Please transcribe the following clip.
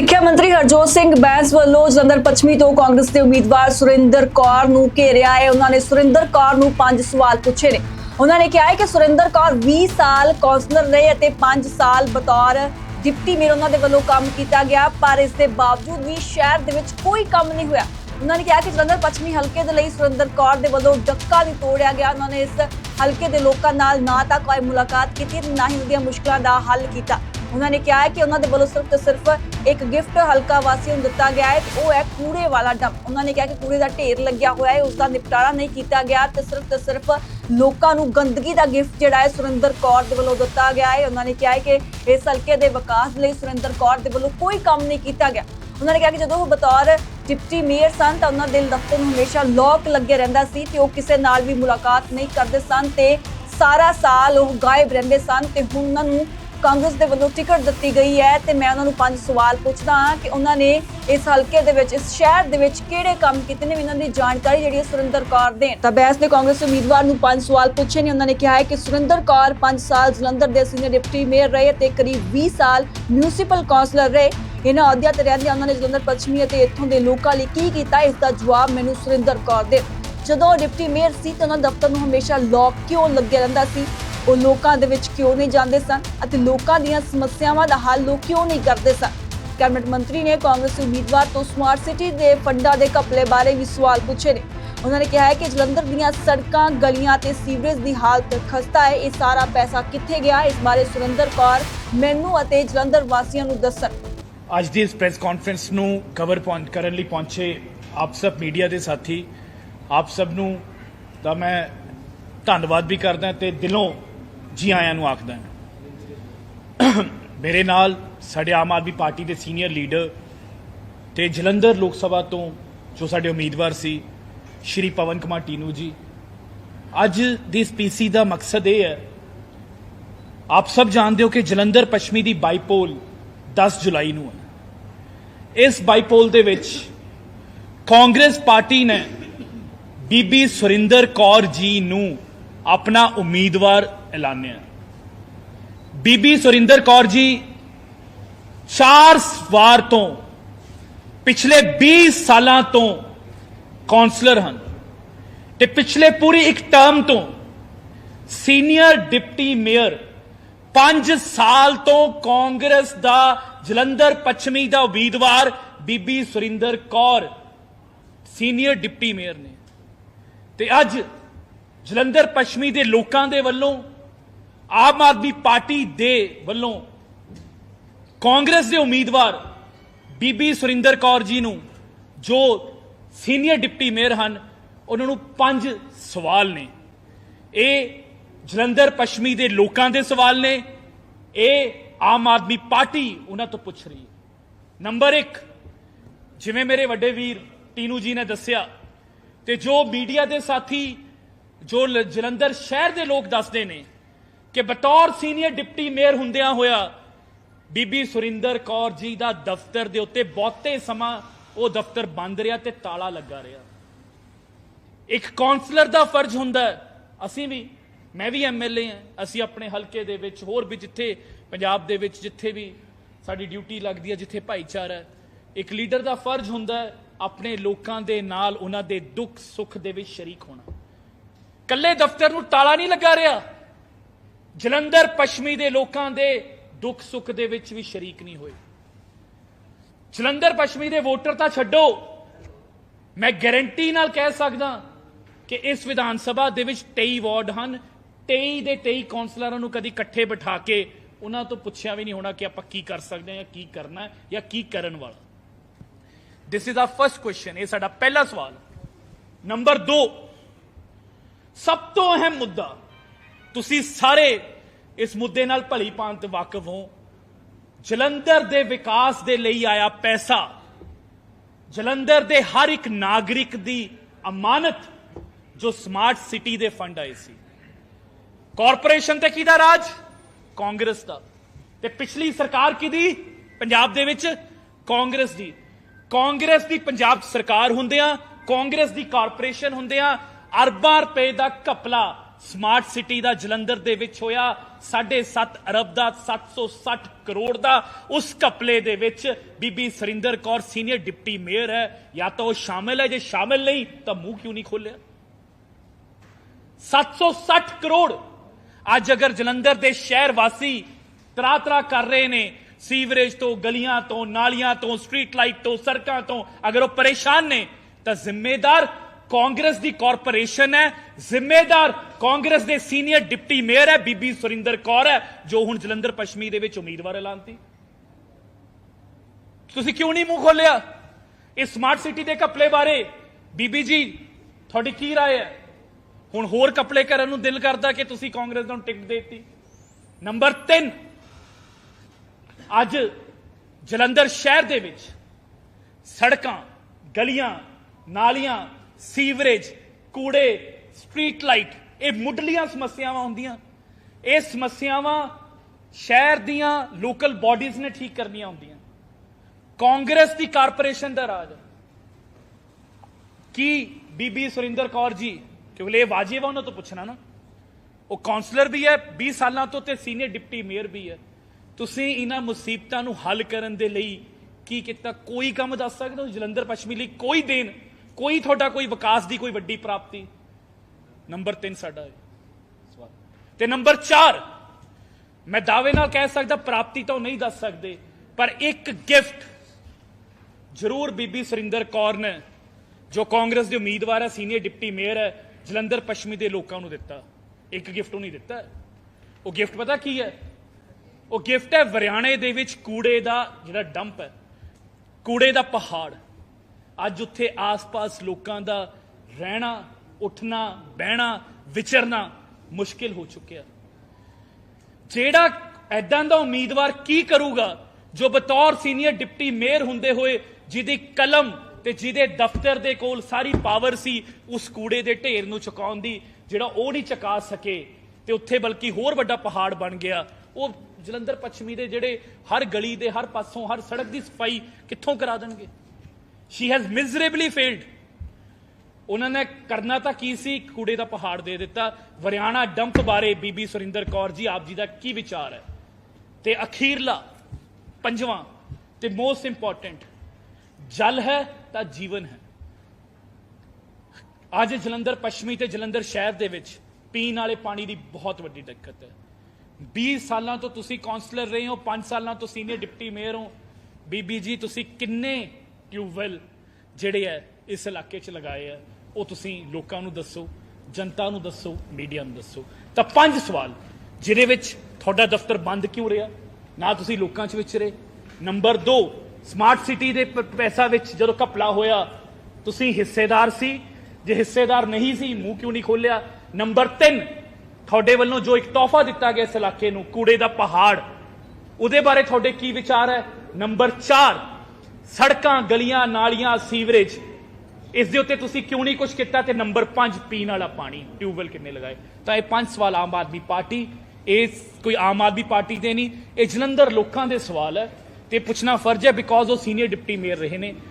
ਸਿੱਖਿਆ ਮੰਤਰੀ ਹਰਜੋਤ ਸਿੰਘ ਬੈਂਸ ਵੱਲੋਂ ਜਲੰਧਰ ਪੱਛਮੀ ਤੋਂ ਕਾਂਗਰਸ ਦੇ ਉਮੀਦਵਾਰ ਸੁਰਿੰਦਰ ਕੌਰ ਨੂੰ ਘੇਰਿਆ ਹੈ। ਉਹਨਾਂ ਨੇ ਸੁਰਿੰਦਰ ਕੌਰ ਨੂੰ ਪੰਜ ਸਵਾਲ ਪੁੱਛੇ ਨੇ। ਉਹਨਾਂ ਨੇ ਕਿਹਾ ਹੈ ਕਿ ਸੁਰਿੰਦਰ ਕੌਰ 20 ਸਾਲ ਕੌਂਸਲਰ ਰਹੇ ਅਤੇ 5 ਸਾਲ ਬਤੌਰ ਡਿਪਟੀ ਮੇਅਰ ਉਹਨਾਂ ਦੇ ਵੱਲੋਂ ਕੰਮ ਕੀਤਾ ਗਿਆ, ਪਰ ਇਸ ਦੇ ਬਾਵਜੂਦ ਵੀ ਸ਼ਹਿਰ ਦੇ ਵਿੱਚ ਕੋਈ ਕੰਮ ਨਹੀਂ ਹੋਇਆ। ਉਹਨਾਂ ਨੇ ਕਿਹਾ ਕਿ ਜਲੰਧਰ ਪੱਛਮੀ ਹਲਕੇ ਦੇ ਲਈ ਸੁਰਿੰਦਰ ਕੌਰ ਦੇ ਵੱਲੋਂ ਡੱਕਾ ਵੀ ਤੋੜਿਆ ਗਿਆ। ਉਹਨਾਂ ਨੇ ਇਸ ਹਲਕੇ ਦੇ ਲੋਕਾਂ ਨਾਲ ਨਾ ਤਾਂ ਕੋਈ ਮੁਲਾਕਾਤ ਕੀਤੀ ਨਾ ਹੀ ਉਹਦੀਆਂ ਮੁਸ਼ਕਲਾਂ ਦਾ ਹੱਲ ਕੀਤਾ। ਉਹਨਾਂ ਨੇ ਕਿਹਾ ਹੈ ਕਿ ਉਹਨਾਂ ਦੇ ਵੱਲੋਂ ਸਿਰਫ ਤੇ ਸਿਰਫ ਇੱਕ ਗਿਫਟ ਹਲਕਾ ਵਾਸੀਆਂ ਨੂੰ ਦਿੱਤਾ ਗਿਆ ਹੈ ਤੇ ਉਹ ਹੈ ਕੂੜੇ ਵਾਲਾ ਡੰਪ ਉਹਨਾਂ ਨੇ ਕਿਹਾ ਕਿ ਕੂੜੇ ਦਾ ਢੇਰ ਲੱਗਿਆ ਹੋਇਆ ਹੈ ਉਸ ਦਾ ਨਿਪਟਾਰਾ ਨਹੀਂ ਕੀਤਾ ਗਿਆ ਤੇ ਸਿਰਫ ਤੇ ਸਿਰਫ ਲੋਕਾਂ ਨੂੰ ਗੰਦਗੀ ਦਾ ਗਿਫਟ ਜਿਹੜਾ ਹੈ ਸੁਰਿੰਦਰ ਕੌਰ ਦੇ ਵੱਲੋਂ ਦਿੱਤਾ ਗਿਆ ਹੈ। ਉਹਨਾਂ ਨੇ ਕਿਹਾ ਹੈ ਕਿ ਇਸ ਹਲਕੇ ਦੇ ਵਿਕਾਸ ਲਈ ਸੁਰਿੰਦਰ ਕੌਰ ਦੇ ਵੱਲੋਂ ਕੋਈ ਕੰਮ ਨਹੀਂ ਕੀਤਾ ਗਿਆ। ਉਹਨਾਂ ਨੇ ਕਿਹਾ ਕਿ ਜਦੋਂ ਉਹ ਬਤੌਰ ਡਿਪਟੀ ਮੇਅਰ ਸਨ ਤਾਂ ਉਹਨਾਂ ਦੇ ਦਫ਼ਤਰ ਨੂੰ ਹਮੇਸ਼ਾ ਲੋਕ ਲੱਗੇ ਰਹਿੰਦਾ ਸੀ ਤੇ ਉਹ ਕਿਸੇ ਨਾਲ ਵੀ ਮੁਲਾਕਾਤ ਨਹੀਂ ਕਰਦੇ ਸਨ ਤੇ ਸਾਰਾ ਸਾਲ ਉਹ ਗਾਇਬ ਰਹਿੰਦੇ ਸਨ ਤੇ ਹੁਣ ਉਹਨਾਂ ਨੂੰ ਕਾਂਗਰਸ ਦੇ ਵੱਲੋਂ ਟਿਕਟ ਦਿੱਤੀ ਗਈ ਹੈ ਤੇ ਮੈਂ ਉਹਨਾਂ ਨੂੰ ਪੰਜ ਸਵਾਲ ਪੁੱਛਦਾ ਹਾਂ ਕਿ ਉਹਨਾਂ ਨੇ ਇਸ ਹਲਕੇ ਦੇ ਵਿੱਚ, ਇਸ ਸ਼ਹਿਰ ਦੇ ਵਿੱਚ ਕਿਹੜੇ ਕੰਮ ਕੀਤੇ ਨੇ ਇਹਨਾਂ ਦੀ ਜਾਣਕਾਰੀ ਜਿਹੜੀ ਹੈ ਸੁਰਿੰਦਰ ਕੌਰ ਦੇਣ? ਤਾਂ ਬੈਸ ਨੇ ਕਾਂਗਰਸ ਉਮੀਦਵਾਰ ਨੂੰ ਪੰਜ ਸਵਾਲ ਪੁੱਛੇ ਨੇ। ਉਹਨਾਂ ਨੇ ਕਿਹਾ ਹੈ ਕਿ ਸੁਰਿੰਦਰ ਕੌਰ 5 ਸਾਲ ਜਲੰਧਰ ਦੇ ਸੀਨੀਅਰ ਡਿਪਟੀ ਮੇਅਰ ਰਹੇ ਤੇ ਕਰੀਬ 20 ਸਾਲ ਮਿਊਨਿਸਪਲ ਕੌਂਸਲਰ ਰਹੇ। ਇਹਨਾਂ ਅਹੁਦਿਆਂ ਤੇ ਰਹਿੰਦਿਆਂ ਉਹਨਾਂ ਨੇ ਜਲੰਧਰ ਪੱਛਮੀ ਅਤੇ ਇੱਥੋਂ ਦੇ ਲੋਕਾਂ ਲਈ ਕੀ ਕੀਤਾ? ਇਸ ਦਾ ਜਵਾਬ ਮੈਨੂੰ ਸੁਰਿੰਦਰ ਕੌਰ ਦੇ ਜਦੋਂ ਉਹ ਡਿਪਟੀ ਮੇਅਰ ਸੀ ਤਾਂ ਉਹਨਾਂ ਦਫ਼ਤਰ ਨੂੰ ਹਮੇਸ਼ਾ ਲੋਕ ਕਿਉਂ ਲੱਗਿਆ ਰਹਿੰਦਾ ਸੀ? ਉਹ ਲੋਕਾਂ ਦੇ ਵਿੱਚ ਕਿਉਂ ਨਹੀਂ ਜਾਂਦੇ ਸਨ ਅਤੇ ਲੋਕਾਂ ਦੀਆਂ ਸਮੱਸਿਆਵਾਂ ਦਾ ਹੱਲ ਉਹ ਕਿਉਂ ਨਹੀਂ ਕਰਦੇ ਸਨ? ਕੈਬਨਿਟ ਮੰਤਰੀ ਨੇ ਕਾਂਗਰਸ ਉਮੀਦਵਾਰ ਤੋਂ ਸਮਾਰਟ ਸਿਟੀ ਦੇ ਫੰਡਾਂ ਦੇ ਘਪਲੇ ਬਾਰੇ ਵੀ ਸਵਾਲ ਪੁੱਛੇ ਨੇ। ਉਹਨਾਂ ਨੇ ਕਿਹਾ ਹੈ ਕਿ ਜਲੰਧਰ ਦੀਆਂ ਸੜਕਾਂ, ਗਲੀਆਂ ਤੇ ਸੀਵਰੇਜ ਦੀ ਹਾਲਤ ਖਸਤਾ ਹੈ। ਇਹ ਸਾਰਾ ਪੈਸਾ ਕਿੱਥੇ ਗਿਆ? ਇਸ ਬਾਰੇ ਸੁਰਿੰਦਰ ਕੌਰ ਮੈਨੂੰ ਅਤੇ ਜਲੰਧਰ ਵਾਸੀਆਂ ਨੂੰ ਦੱਸਣ। ਅੱਜ ਦੀ ਇਸ ਪ੍ਰੈਸ ਕਾਨਫਰੰਸ ਨੂੰ ਕਵਰ ਕਰਨ ਲਈ ਪਹੁੰਚੇ ਆਪ ਸਭ ਮੀਡੀਆ ਦੇ ਸਾਥੀ, ਆਪ ਸਭ ਨੂੰ ਤਾਂ ਮੈਂ ਧੰਨਵਾਦ ਵੀ ਕਰਦਾ ਤੇ ਦਿਲੋਂ ਜੀ ਆਇਆਂ ਨੂੰ ਆਖਦਾ ਮੇਰੇ ਨਾਲ ਸਾਡੇ ਆਮ ਆਦਮੀ ਪਾਰਟੀ ਦੇ ਸੀਨੀਅਰ ਲੀਡਰ ਤੇ ਜਲੰਧਰ ਲੋਕ ਸਭਾ ਤੋਂ ਜੋ ਸਾਡੇ ਉਮੀਦਵਾਰ ਸੀ, ਸ਼੍ਰੀ ਪਵਨ ਕੁਮਾਰ ਟੀਨੂ ਜੀ। ਅੱਜ ਦੀ ਇਸ ਪੀਸੀ ਦਾ ਮਕਸਦ ਇਹ ਹੈ, ਆਪ ਸਭ ਜਾਣਦੇ ਹੋ ਕਿ ਜਲੰਧਰ ਪੱਛਮੀ ਦੀ ਬਾਈਪੋਲ 10 ਜੁਲਾਈ ਨੂੰ ਹੈ। ਇਸ ਬਾਈਪੋਲ ਦੇ ਵਿੱਚ ਕਾਂਗਰਸ ਪਾਰਟੀ ਨੇ ਬੀਬੀ ਸੁਰਿੰਦਰ ਕੌਰ ਜੀ ਨੂੰ ਆਪਣਾ ਉਮੀਦਵਾਰ ਐਲਾਨਿਆ ਬੀਬੀ ਸੁਰਿੰਦਰ ਕੌਰ ਜੀ, ਚਾਰ ਵਾਰ ਤੋਂ, ਪਿਛਲੇ 20 ਸਾਲਾਂ ਤੋਂ ਕਾਉਂਸਲਰ ਹਨ ਤੇ ਪਿਛਲੇ ਪੂਰੀ ਇੱਕ ਟਰਮ ਤੋਂ ਸੀਨੀਅਰ ਡਿਪਟੀ ਮੇਅਰ 5 ਸਾਲ ਤੋਂ ਕਾਂਗਰਸ ਦਾ ਜਲੰਧਰ ਪੱਛਮੀ ਦਾ ਉਮੀਦਵਾਰ ਬੀਬੀ Surinder Kaur, senior deputy mayor ਨੇ। ਤੇ ਅੱਜ ਜਲੰਧਰ ਪੱਛਮੀ ਦੇ ਲੋਕਾਂ ਦੇ ਵੱਲੋਂ, ਆਮ ਆਦਮੀ ਪਾਰਟੀ ਦੇ ਵੱਲੋਂ ਕਾਂਗਰਸ ਦੇ ਉਮੀਦਵਾਰ ਬੀਬੀ ਸੁਰਿੰਦਰ ਕੌਰ ਜੀ ਨੂੰ, ਜੋ ਸੀਨੀਅਰ ਡਿਪਟੀ ਮੇਅਰ ਹਨ, ਉਹਨਾਂ ਨੂੰ ਪੰਜ ਸਵਾਲ ਨੇ। ਇਹ ਜਲੰਧਰ ਪੱਛਮੀ ਦੇ ਲੋਕਾਂ ਦੇ ਸਵਾਲ ਨੇ। ਇਹ ਆਮ ਆਦਮੀ ਪਾਰਟੀ ਉਹਨਾਂ ਤੋਂ ਪੁੱਛ ਰਹੀ ਹੈ। ਨੰਬਰ 1 ਜਿਵੇਂ ਮੇਰੇ ਵੱਡੇ ਵੀਰ ਟੀਨੂ ਜੀ ਨੇ ਦੱਸਿਆ, ਤੇ ਜੋ ਮੀਡੀਆ ਦੇ ਸਾਥੀ ਜੋ ਲ- ਜਲੰਧਰ ਸ਼ਹਿਰ ਦੇ ਲੋਕ ਦੱਸਦੇ ਨੇ ਕਿ ਬਤੌਰ ਸੀਨੀਅਰ ਡਿਪਟੀ ਮੇਅਰ ਹੁੰਦਿਆਂ ਹੋਇਆ ਬੀਬੀ ਸੁਰਿੰਦਰ ਕੌਰ ਜੀ ਦਾ ਦਫ਼ਤਰ ਦੇ ਉੱਤੇ ਬਹੁਤੇ ਸਮਾਂ ਉਹ ਦਫ਼ਤਰ ਬੰਦ ਰਿਹਾ ਤੇ ਤਾਲਾ ਲੱਗਾ ਰਿਹਾ। ਇੱਕ ਕਾਉਂਸਲਰ ਦਾ ਫਰਜ਼ ਹੁੰਦਾ ਅਸੀਂ ਵੀ, ਮੈਂ ਵੀ ਐਮਐਲਏ ਹਾਂ। ਅਸੀਂ ਆਪਣੇ ਹਲਕੇ ਦੇ ਵਿੱਚ ਹੋਰ ਵੀ ਜਿੱਥੇ, ਪੰਜਾਬ ਦੇ ਵਿੱਚ ਜਿੱਥੇ ਵੀ ਸਾਡੀ ਡਿਊਟੀ ਲੱਗਦੀ ਹੈ, ਜਿੱਥੇ ਭਾਈਚਾਰਾ ਹੈ, ਇੱਕ ਲੀਡਰ ਦਾ ਫਰਜ਼ ਹੁੰਦਾ ਆਪਣੇ ਲੋਕਾਂ ਦੇ ਨਾਲ ਉਹਨਾਂ ਦੇ ਦੁੱਖ ਸੁੱਖ ਦੇ ਵਿੱਚ ਸ਼ਰੀਕ ਹੋਣਾ। ਕੱਲੇ ਦਫ਼ਤਰ ਨੂੰ ਤਾਲਾ ਨਹੀਂ ਲੱਗਾ ਰਿਹਾ। ਜਲੰਧਰ, ਪੱਛਮੀ ਦੇ ਲੋਕਾਂ ਦੇ ਦੁੱਖ ਸੁੱਖ ਦੇ ਵਿੱਚ ਵੀ ਸ਼ਰੀਕ ਨਹੀਂ ਹੋਏ। ਜਲੰਧਰ, ਪੱਛਮੀ ਦੇ ਵੋਟਰ ਤਾਂ ਛੱਡੋ। ਮੈਂ ਗਾਰੰਟੀ ਨਾਲ ਕਹਿ ਸਕਦਾ ਕਿ ਇਸ ਵਿਧਾਨ ਸਭਾ ਦੇ ਵਿੱਚ 23 ਵਾਰਡ ਹਨ। 23 ਦੇ 23 ਕਾਉਂਸਲਰਾਂ ਨੂੰ ਕਦੀ ਇਕੱਠੇ ਬਿਠਾ ਕੇ ਉਹਨਾਂ ਤੋਂ ਪੁੱਛਿਆ ਵੀ ਨਹੀਂ ਹੋਣਾ ਕਿ ਆਪਾਂ ਕੀ ਕਰ ਸਕਦੇ ਹਾਂ ਜਾਂ ਕੀ ਕਰਨਾ ਹੈ ਜਾਂ ਕੀ ਕਰਨ ਵਾਲਾ। This is a first question ਇਹ ਸਾਡਾ ਪਹਿਲਾ ਸਵਾਲ। ਨੰਬਰ 2 ਸਭ ਤੋਂ ਅਹਿਮ ਮੁੱਦਾ, ਤੁਸੀਂ ਸਾਰੇ ਇਸ ਮੁੱਦੇ ਨਾਲ ਭਲੀ ਭਾਂਤ ਵਾਕਿਫ ਹੋ। ਜਲੰਧਰ ਦੇ ਵਿਕਾਸ ਦੇ ਲਈ ਆਇਆ ਪੈਸਾ, ਜਲੰਧਰ ਦੇ ਹਰ ਇੱਕ ਨਾਗਰਿਕ ਦੀ ਅਮਾਨਤ ਜੋ ਸਮਾਰਟ ਸਿਟੀ ਦੇ ਫੰਡ ਆਏ ਸੀ। ਕਾਰਪੋਰੇਸ਼ਨ ਤੇ ਕਿਹਦਾ ਰਾਜ? ਕਾਂਗਰਸ ਦਾ। ਤੇ ਪਿਛਲੀ ਸਰਕਾਰ ਕਿਹਦੀ? ਪੰਜਾਬ ਦੇ ਵਿੱਚ ਕਾਂਗਰਸ ਦੀ। ਕਾਂਗਰਸ ਦੀ ਪੰਜਾਬ ਸਰਕਾਰ ਹੁੰਦਿਆਂ, ਕਾਂਗਰਸ ਦੀ ਕਾਰਪੋਰੇਸ਼ਨ ਹੁੰਦਿਆਂ ਅਰਬਾਂ ਰੁਪਏ ਦਾ ਘਪਲਾ ਸਮਾਰਟ ਸਿਟੀ ਦਾ ਜਲੰਧਰ ਦੇ ਵਿੱਚ ਹੋਇਆ। 7.5 ਅਰਬ ਦਾ 760 ਕਰੋੜ ਦਾ। ਉਸ ਘਪਲੇ ਦੇ ਵਿੱਚ ਬੀਬੀ Surinder Kaur senior deputy mayor ਹੈ। ਜਾਂ ਤਾਂ ਉਹ ਸ਼ਾਮਿਲ ਹੈ। ਜੇ ਸ਼ਾਮਿਲ ਨਹੀਂ, ਤਾਂ ਮੂੰਹ ਕਿਉਂ ਨਹੀਂ ਖੋਲਿਆ 760 ਕਰੋੜ। ਅੱਜ ਅਗਰ ਜਲੰਧਰ ਦੇ ਸ਼ਹਿਰ ਵਾਸੀ ਤਰਾ ਤਰਾ ਕਰ ਰਹੇ ਨੇ, ਸੀਵਰੇਜ ਤੋਂ, ਗਲੀਆਂ ਤੋਂ, ਨਾਲੀਆਂ ਤੋਂ ਸਟਰੀਟ ਲਾਈਟ ਤੋਂ, ਸੜਕਾਂ ਤੋਂ, ਅਗਰ ਉਹ ਪਰੇਸ਼ਾਨ ਨੇ, ਤਾਂ ਜ਼ਿੰਮੇਦਾਰ ਕਾਂਗਰਸ ਦੀ ਕਾਰਪੋਰੇਸ਼ਨ ਹੈ ਜ਼ਿੰਮੇਦਾਰ ਕਾਂਗਰਸ ਦੇ ਸੀਨੀਅਰ ਡਿਪਟੀ ਮੇਅਰ ਹੈ ਬੀਬੀ ਸੁਰਿੰਦਰ ਕੌਰ ਹੈ ਜੋ ਹੁਣ ਜਲੰਧਰ ਪੱਛਮੀ ਦੇ ਵਿੱਚ ਉਮੀਦਵਾਰ ਐਲਾਨਤੀ ਤੁਸੀਂ ਕਿਉਂ ਨਹੀਂ ਮੂੰਹ ਖੋਲਿਆ ਇਸ ਸਮਾਰਟ ਸਿਟੀ ਦੇ ਘਪਲੇ ਬਾਰੇ ਬੀਬੀ ਜੀ ਤੁਹਾਡੀ ਕੀ رائے ਹੈ ਹੁਣ ਹੋਰ ਕਪੜੇ ਕਰਨ ਨੂੰ ਦਿਲ ਕਰਦਾ ਕਿ ਤੁਸੀਂ ਕਾਂਗਰਸ ਨੂੰ ਟਿਕਟ ਦੇਤੀ ਨੰਬਰ 3 ਅੱਜ ਜਲੰਧਰ ਸ਼ਹਿਰ ਦੇ ਵਿੱਚ ਸੜਕਾਂ ਗਲੀਆਂ ਨਾਲੀਆਂ ਸੀਵਰੇਜ, ਕੂੜੇ, ਸਟਰੀਟ ਲਾਈਟ, ਇਹ ਮੁੱਢਲੀਆਂ ਸਮੱਸਿਆਵਾਂ ਹੁੰਦੀਆਂ। ਇਹ ਸਮੱਸਿਆਵਾਂ ਸ਼ਹਿਰ ਦੀਆਂ ਲੋਕਲ ਬਾਡੀਜ਼ ਨੇ ਠੀਕ ਕਰਨੀਆਂ ਹੁੰਦੀਆਂ। ਕਾਂਗਰਸ ਦੀ ਕਾਰਪੋਰੇਸ਼ਨ ਦਾ ਰਾਜ। ਹੈ ਕੀ ਬੀਬੀ ਸੁਰਿੰਦਰ ਕੌਰ ਜੀ ਕਿਉਂਕਿ ਇਹ ਵਾਜਿਬ ਆ ਉਹਨਾਂ ਤੋਂ ਪੁੱਛਣਾ ਨਾ। ਉਹ ਕਾਉਂਸਲਰ ਵੀ ਹੈ 20 ਸਾਲਾਂ ਤੋਂ ਤੇ ਸੀਨੀਅਰ ਡਿਪਟੀ ਮੇਅਰ ਵੀ ਹੈ। ਤੁਸੀਂ ਇਹਨਾਂ ਮੁਸੀਬਤਾਂ ਨੂੰ ਹੱਲ ਕਰਨ ਦੇ ਲਈ ਕੀ ਕੀਤਾ? ਕੋਈ ਕੰਮ ਦੱਸ ਸਕਦੇ ਹੋ? ਜਲੰਧਰ, ਪੱਛਮੀ ਲਈ ਕੋਈ ਦੇਣ ਕੋਈ ਤੁਹਾਡਾ ਕੋਈ ਵਿਕਾਸ ਦੀ ਕੋਈ ਵੱਡੀ ਪ੍ਰਾਪਤੀ? ਨੰਬਰ 3 ਸਾਡਾ ਹੈ ਸਵਾਲ ਤੇ ਨੰਬਰ 4 ਮੈਂ ਦਾਅਵੇ ਨਾਲ ਕਹਿ ਸਕਦਾ ਪ੍ਰਾਪਤੀ ਤਾਂ ਉਹ ਨਹੀਂ ਦੱਸ ਸਕਦੇ, ਪਰ ਇੱਕ ਗਿਫਟ ਜ਼ਰੂਰ ਬੀਬੀ ਸੁਰਿੰਦਰ ਕੌਰ ਨੇ, ਜੋ ਕਾਂਗਰਸ ਦੇ ਉਮੀਦਵਾਰ ਹੈ, ਸੀਨੀਅਰ ਡਿਪਟੀ ਮੇਅਰ ਹੈ, ਜਲੰਧਰ ਪੱਛਮੀ ਦੇ ਲੋਕਾਂ ਨੂੰ ਦਿੱਤਾ। ਇੱਕ ਗਿਫਟ ਉਹ ਨਹੀਂ ਦਿੱਤਾ। ਉਹ ਗਿਫਟ ਪਤਾ ਕੀ ਹੈ? ਉਹ ਗਿਫਟ ਹੈ ਹਰਿਆਣੇ ਦੇ ਵਿੱਚ ਕੂੜੇ ਦਾ ਜਿਹੜਾ ਡੰਪ ਹੈ, ਕੂੜੇ ਦਾ ਪਹਾੜ। ਅੱਜ ਉੱਥੇ ਆਸ-ਪਾਸ ਲੋਕਾਂ ਦਾ ਰਹਿਣਾ, ਉੱਠਣਾ, ਬਹਿਣਾ, ਵਿਚਰਨਾ ਮੁਸ਼ਕਿਲ ਹੋ ਚੁੱਕਿਆ। ਜਿਹੜਾ ਐਦਾਂ ਦਾ ਉਮੀਦਵਾਰ ਕੀ ਕਰੂਗਾ, ਜੋ ਬਤੌਰ ਸੀਨੀਅਰ ਡਿਪਟੀ ਮੇਅਰ ਹੁੰਦੇ ਹੋਏ ਜਿਹਦੀ ਕਲਮ ਤੇ ਜਿਹਦੇ ਦਫ਼ਤਰ ਦੇ ਕੋਲ ਸਾਰੀ ਪਾਵਰ ਸੀ, ਉਸ ਕੂੜੇ ਦੇ ਢੇਰ ਨੂੰ ਚੁਕਾਉਣ ਦੀ, ਜਿਹੜਾ ਉਹ ਨਹੀਂ ਚੁਕਾ ਸਕੇ, ਤੇ ਉੱਥੇ ਬਲਕਿ ਹੋਰ ਵੱਡਾ ਪਹਾੜ ਬਣ ਗਿਆ। ਉਹ ਜਲੰਧਰ ਪੱਛਮੀ ਦੇ ਜਿਹੜੇ ਹਰ ਗਲੀ ਦੇ ਹਰ ਪਾਸੋਂ ਹਰ ਸੜਕ ਦੀ ਸਫ਼ਾਈ ਕਿੱਥੋਂ ਕਰਾ ਦੇਣਗੇ? ਸ਼ੀ ਹੈਜ਼ ਮਿਜ਼ਰੇਬਲੀ ਫੇਲਡ ਉਹਨਾਂ ਨੇ ਕਰਨਾ ਤਾਂ ਕੀ ਸੀ ਕੂੜੇ ਦਾ ਪਹਾੜ ਦੇ ਦਿੱਤਾ ਵਰਿਆਣਾ ਡੰਪ ਬਾਰੇ ਬੀਬੀ ਸੁਰਿੰਦਰ ਕੌਰ ਜੀ ਆਪ ਜੀ ਦਾ ਕੀ ਵਿਚਾਰ ਹੈ ਤੇ ਅਖੀਰਲਾ ਪੰਜਵਾਂ ਤੇ ਮੋਸਟ ਇੰਪੋਰਟੈਂਟ ਜਲ ਹੈ ਤਾਂ ਜੀਵਨ ਹੈ ਅੱਜ ਜਲੰਧਰ ਪੱਛਮੀ ਤੇ ਜਲੰਧਰ ਸ਼ਹਿਰ ਦੇ ਵਿੱਚ ਪੀਣ ਵਾਲੇ ਪਾਣੀ ਦੀ ਬਹੁਤ ਵੱਡੀ ਦਿੱਕਤ ਹੈ 20 ਸਾਲਾਂ ਤੋਂ ਤੁਸੀਂ ਕਾਉਂਸਲਰ ਰਹੇ ਹੋ 5 ਸਾਲਾਂ ਤੋਂ ਸੀਨੀਅਰ ਡਿਪਟੀ ਮੇਅਰ ਹੋ ਬੀਬੀ ਜੀ ਤੁਸੀਂ ਕਿੰਨੇ ਟਿਊਬਵੈਲ ਜਿਹੜੇ ਹੈ ਇਸ ਇਲਾਕੇ 'ਚ ਲਗਾਏ ਆ, ਉਹ ਤੁਸੀਂ ਲੋਕਾਂ ਨੂੰ ਦੱਸੋ, ਜਨਤਾ ਨੂੰ ਦੱਸੋ, ਮੀਡੀਆ ਨੂੰ ਦੱਸੋ। ਤਾਂ ਪੰਜ ਸਵਾਲ, ਜਿਹਦੇ ਵਿੱਚ ਤੁਹਾਡਾ ਦਫ਼ਤਰ ਬੰਦ ਕਿਉਂ ਰਿਹਾ? ਨਾ ਤੁਸੀਂ ਲੋਕਾਂ 'ਚ ਵਿਚਰੇ ਨੰਬਰ 2 ਸਮਾਰਟ ਸਿਟੀ ਦੇ ਪ- ਪੈਸਾ ਵਿੱਚ ਜਦੋਂ ਘਪਲਾ ਹੋਇਆ, ਤੁਸੀਂ ਹਿੱਸੇਦਾਰ ਸੀ। ਜੇ ਹਿੱਸੇਦਾਰ ਨਹੀਂ ਸੀ, ਮੂੰਹ ਕਿਉਂ ਨਹੀਂ ਖੋਲਿਆ ਨੰਬਰ 3 ਤੁਹਾਡੇ ਵੱਲੋਂ ਜੋ ਇੱਕ ਤੋਹਫਾ ਦਿੱਤਾ ਗਿਆ ਇਸ ਇਲਾਕੇ ਨੂੰ, ਕੂੜੇ ਦਾ ਪਹਾੜ, ਉਹਦੇ ਬਾਰੇ ਤੁਹਾਡੇ ਕੀ ਵਿਚਾਰ ਹੈ? ਨੰਬਰ 4 ਸੜਕਾਂ, ਗਲੀਆਂ, ਨਾਲੀਆਂ, ਸੀਵਰੇਜ, ਇਸ ਦੇ ਉੱਤੇ ਤੁਸੀਂ ਕਿਉਂ ਨਹੀਂ ਕੁਝ ਕੀਤਾ ਤੇ ਨੰਬਰ 5 ਪੀਣ ਵਾਲਾ ਪਾਣੀ, ਟਿਊਬਵੈਲ ਕਿੰਨੇ ਲਗਾਏ? ਤਾਂ ਇਹ ਪੰਜ ਸਵਾਲ ਆਮ ਆਦਮੀ ਪਾਰਟੀ, ਇਹ ਕੋਈ ਆਮ ਆਦਮੀ ਪਾਰਟੀ ਦੇ ਨਹੀਂ, ਇਹ ਜਲੰਧਰ ਲੋਕਾਂ ਦੇ ਸਵਾਲ ਹੈ ਤੇ ਪੁੱਛਣਾ ਫਰਜ਼ ਹੈ ਬਿਕੋਜ਼ ਉਹ ਸੀਨੀਅਰ ਡਿਪਟੀ ਮੇਅਰ ਰਹੇ ਨੇ।